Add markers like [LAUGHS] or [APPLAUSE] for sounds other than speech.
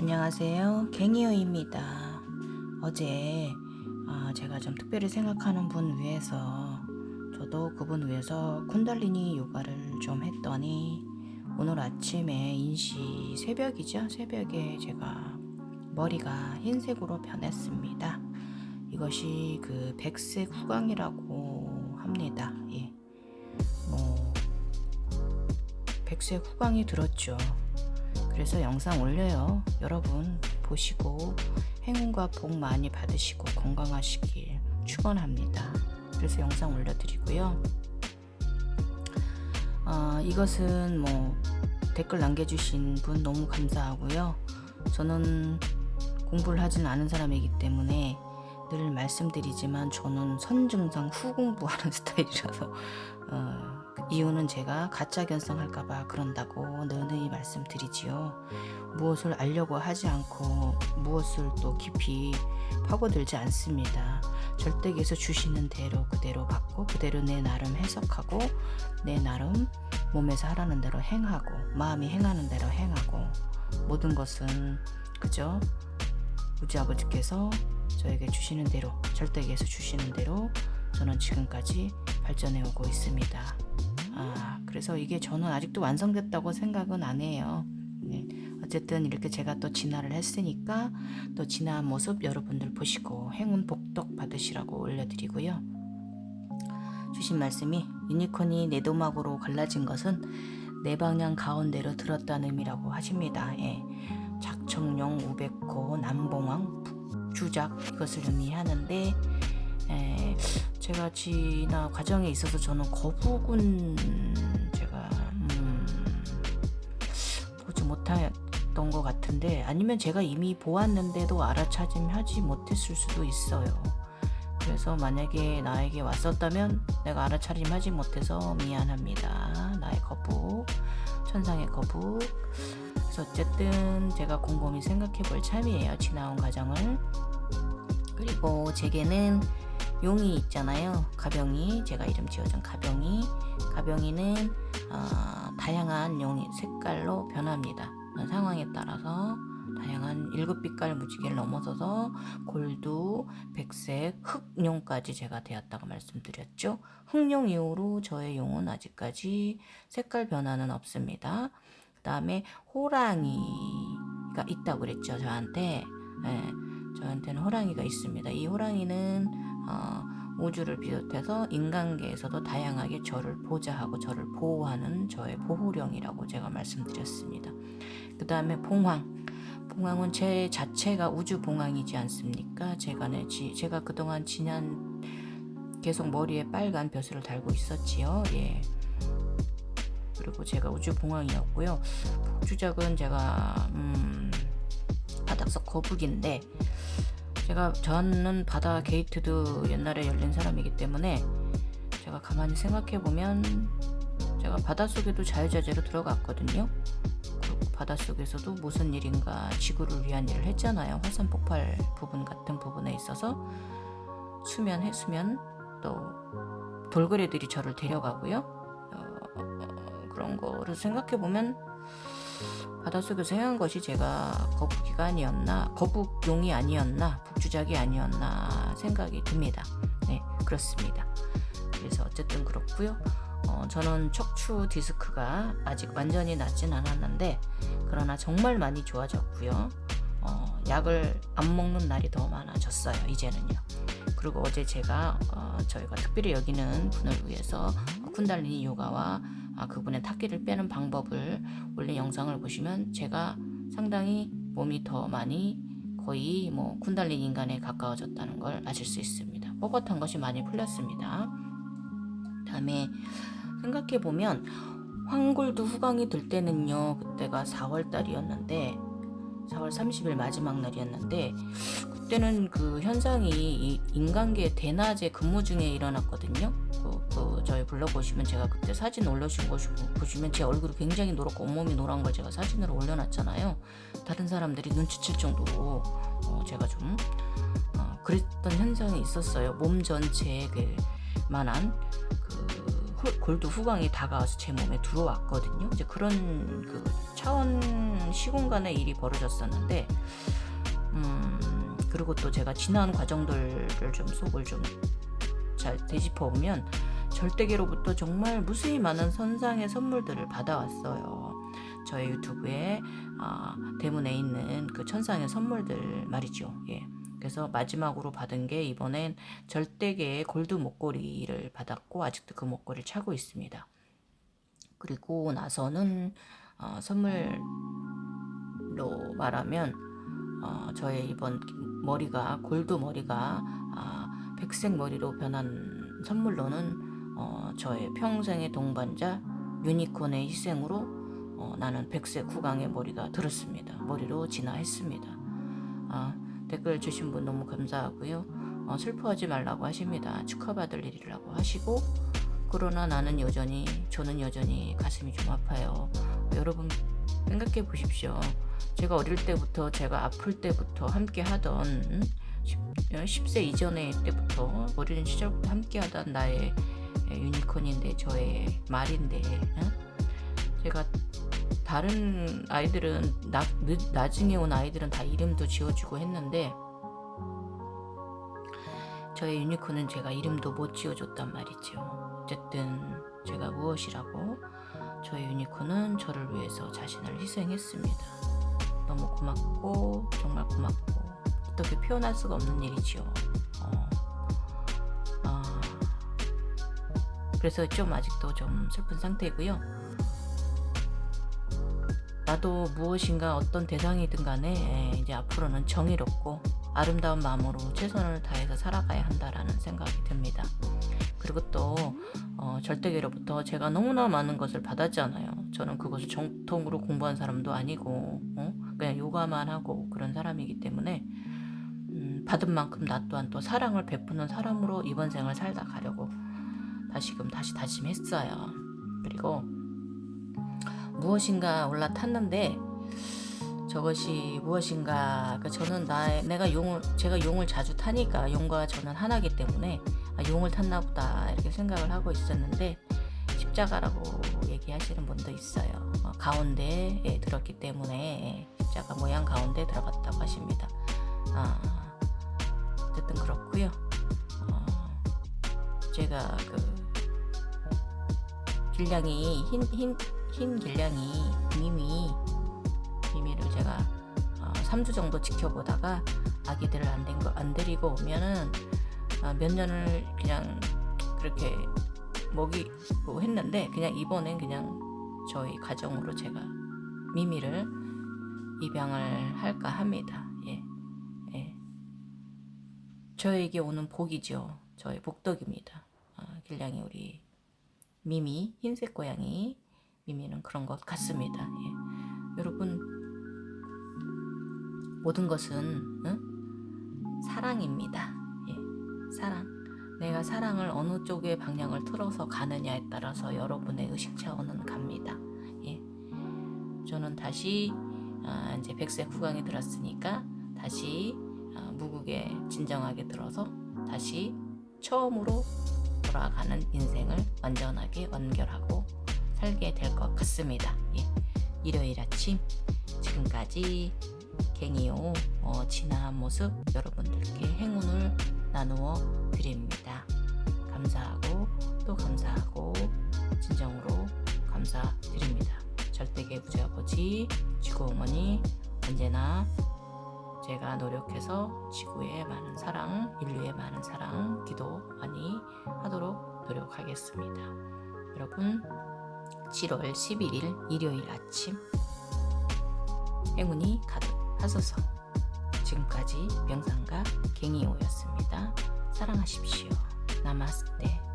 안녕하세요. 갱이요입니다. 어제 아, 제가 좀 특별히 생각하는 분 위해서 저도 그분 위해서 쿤달리니 요가를 좀 했더니 오늘 아침에 인시 새벽이죠. 새벽에 제가 머리가 흰색으로 변했습니다. 이것이 그 백색 후광이라고 합니다. 예. 뭐 백색 후광이 들었죠. 그래서 영상 올려요. 여러분 보시고 행운과 복 많이 받으시고 건강하시길 축원합니다. 그래서 영상 올려드리고요. 아, 이것은 뭐 댓글 남겨주신 분 너무 감사하고요. 저는 공부를 하진 않은 사람이기 때문에 늘 말씀드리지만 저는 선증상 후 공부하는 [LAUGHS] 스타일이라서 어, 그 이유는 제가 가짜 견성할까봐 그런다고 늘늘 말씀드리지요. 무엇을 알려고 하지 않고 무엇을 또 깊이 파고들지 않습니다. 절대에서 주시는 대로 그대로 받고 그대로 내 나름 해석하고 내 나름 몸에서 하라는 대로 행하고 마음이 행하는 대로 행하고 모든 것은 그죠? 우주 아버지께서 저에게 주시는 대로 절대에서 주시는 대로 저는 지금까지 발전해 오고 있습니다. 아, 그래서 이게 저는 아직도 완성됐다고 생각은 안 해요. 네. 어쨌든 이렇게 제가 또 진화를 했으니까 또 진화한 모습 여러분들 보시고 행운 복덕 받으시라고 올려드리고요. 주신 말씀이 유니콘이 내도막으로 갈라진 것은 내 방향 가운데로 들었다는 의미라고 하십니다. 예. 작청룡, 우백호, 남봉왕, 북주작 이것을 의미하는데 에, 제가 진화 과정에 있어서 저는 거북은 제가 음, 보지 못했던 것 같은데 아니면 제가 이미 보았는데도 알아차림하지 못했을 수도 있어요. 그래서 만약에 나에게 왔었다면 내가 알아차림하지 못해서 미안합니다. 나의 거북, 천상의 거북. 그래서 어쨌든 제가 곰곰이 생각해 볼 참이에요. 지나온 과정을. 그리고 제게는 용이 있잖아요. 가병이 제가 이름 지어준 가병이 가병이는 어, 다양한 용이 색깔로 변합니다. 어, 상황에 따라서 다양한 일곱 빛깔 무지개를 넘어서서 골드, 백색, 흑용까지 제가 되었다고 말씀드렸죠. 흑용 이후로 저의 용은 아직까지 색깔 변화는 없습니다. 그 다음에 호랑이가 있다고 그랬죠 저한테. 네, 저한테는 호랑이가 있습니다. 이 호랑이는 어, 우주를 비롯해서 인간계에서도 다양하게 저를 보좌하고 저를 보호하는 저의 보호령이라고 제가 말씀드렸습니다. 그 다음에 봉황. 봉황은 제 자체가 우주 봉황이지 않습니까? 제가 내 지, 제가 그동안 지난 계속 머리에 빨간 벼슬을 달고 있었지요. 예. 그리고 제가 우주 봉황이었고요. 북주작은 제가 음, 바닥석 거북인데 제가 저는 바다 게이트도 옛날에 열린 사람이기 때문에 제가 가만히 생각해 보면 제가 바닷속에도 자유자재로 들어갔거든요. 바닷속에서도 무슨 일인가 지구를 위한 일을 했잖아요. 화산 폭발 부분 같은 부분에 있어서 수면 해수면 또 돌고래들이 저를 데려가고요. 어, 그런 거를 생각해 보면 바닷속에서 행한 것이 제가 거북이가 아니었나, 거북용이 아니었나, 북주작이 아니었나 생각이 듭니다. 네, 그렇습니다. 그래서 어쨌든 그렇고요. 어, 저는 척추 디스크가 아직 완전히 낫진 않았는데, 그러나 정말 많이 좋아졌고요. 어, 약을 안 먹는 날이 더 많아졌어요. 이제는요. 그리고 어제 제가 어, 저희가 특별히 여기는 분을 위해서 쿤달리니 요가와 아, 그분의 탁기를 빼는 방법을 올린 영상을 보시면 제가 상당히 몸이 더 많이 거의 뭐 쿤달린 인간에 가까워졌다는 걸 아실 수 있습니다. 뻣뻣한 것이 많이 풀렸습니다. 다음에 생각해 보면 황골도 후광이 들 때는요 그때가 4월 달이었는데 4월 30일 마지막 날이었는데 그때는 그 현상이 이 인간계 대낮에 근무 중에 일어났거든요. 그, 그 저희 블로그 보시면 제가 그때 사진 올려준 거 보시면 제 얼굴이 굉장히 노랗고 온몸이 노란 걸 제가 사진으로 올려놨잖아요. 다른 사람들이 눈치챌 정도로 어, 제가 좀 어, 그랬던 현상이 있었어요. 몸 전체에 그 만한 골드 후광이 다가와서 제 몸에 들어왔거든요. 이제 그런 그 차원 시공간의 일이 벌어졌었는데, 음, 그리고 또 제가 지난 과정들을 좀 속을 좀 잘 되짚어 보면 절대계로부터 정말 무수히 많은 선상의 선물들을 받아왔어요. 저의 유튜브에 아, 대문에 있는 그 천상의 선물들 말이죠. 예. 그래서 마지막으로 받은 게 이번엔 절대계의 골드 목걸이를 받았고 아직도 그 목걸이를 차고 있습니다. 그리고 나서는 어, 선물로 말하면 어, 저의 이번 머리가 골드 머리가 아, 백색 머리로 변한 선물로는 어, 저의 평생의 동반자 유니콘의 희생으로 어, 나는 백색 후광의 머리가 들었습니다. 머리로 진화했습니다. 아, 댓글 주신 분 너무 감사하고요. 어, 슬퍼하지 말라고 하십니다. 축하받을 일이라고 하시고 그러나 나는 여전히 저는 여전히 가슴이 좀 아파요. 여러분 생각해 보십시오. 제가 어릴 때부터 제가 아플 때부터 함께 하던 음? 10, 세 이전의 때부터 어린 시절부터 함께 하던 나의 유니콘인데 저의 말인데 응? 제가 다른 아이들은 나, 늦, 나중에 온 아이들은 다 이름도 지어주고 했는데 저의 유니콘은 제가 이름도 못 지어줬단 말이죠. 어쨌든 제가 무엇이라고 저의 유니콘은 저를 위해서 자신을 희생했습니다. 너무 고맙고 정말 고맙고 어떻게 표현할 수가 없는 일이지요. 어, 아, 그래서 좀 아직도 좀 슬픈 상태고요. 나도 무엇인가 어떤 대상이든 간에 예, 이제 앞으로는 정의롭고 아름다운 마음으로 최선을 다해서 살아가야 한다라는 생각이 듭니다. 그리고 또 어, 절대계로부터 제가 너무나 많은 것을 받았잖아요. 저는 그것을 정통으로 공부한 사람도 아니고 어? 그냥 요가만 하고 그런 사람이기 때문에 음, 받은 만큼 나 또한 또 사랑을 베푸는 사람으로 이번 생을 살다 가려고 다시금 다시 다짐했어요. 그리고 무엇인가 올라탔는데 저것이 무엇인가 그 저는 나 내가 용을 제가 용을 자주 타니까 용과 저는 하나기 때문에 아, 용을 탔나 보다 이렇게 생각을 하고 있었는데 십자가라고 얘기하시는 분도 있어요. 어, 가운데에 들었기 때문에 십자가 모양 가운데 들어갔다고 하십니다. 아, 어쨌든 그렇고요. 어, 제가 그 길냥이 흰 흰 흰 길냥이 미미 미미를 제가 어, 3주 정도 지켜보다가 아기들을 안, 된 거, 안 데리고 오면은 어, 몇 년을 그냥 그렇게 먹이고 했는데 그냥 이번엔 그냥 저희 가정으로 제가 미미를 입양을 할까 합니다. 예. 예. 저에게 오는 복이죠. 저의 복덕입니다. 아, 길냥이 우리 미미 흰색 고양이 미미는 그런 것 같습니다. 예. 여러분 모든 것은 응? 사랑입니다. 예. 사랑. 내가 사랑을 어느 쪽의 방향을 틀어서 가느냐에 따라서 여러분의 의식 차원은 갑니다. 예. 저는 다시 아, 이제 백색 후광이 들었으니까 다시 아, 무국에 진정하게 들어서 다시 처음으로 돌아가는 인생을 완전하게 완결하고 살게 될 것 같습니다. 예. 일요일 아침 지금까지 갱이요 어, 진화한 모습 여러분들께 행운을 나누어 드립니다. 감사하고 또 감사하고 진정으로 감사드립니다. 절대계 부자 아버지 지구 어머니 언제나 제가 노력해서 지구에 많은 사랑, 인류에 많은 사랑, 기도 많이 하도록 노력하겠습니다. 여러분, 7월 11일 일요일 아침 행운이 가득하소서. 지금까지 명상가 갱이오였습니다. 사랑하십시오. 나마스테.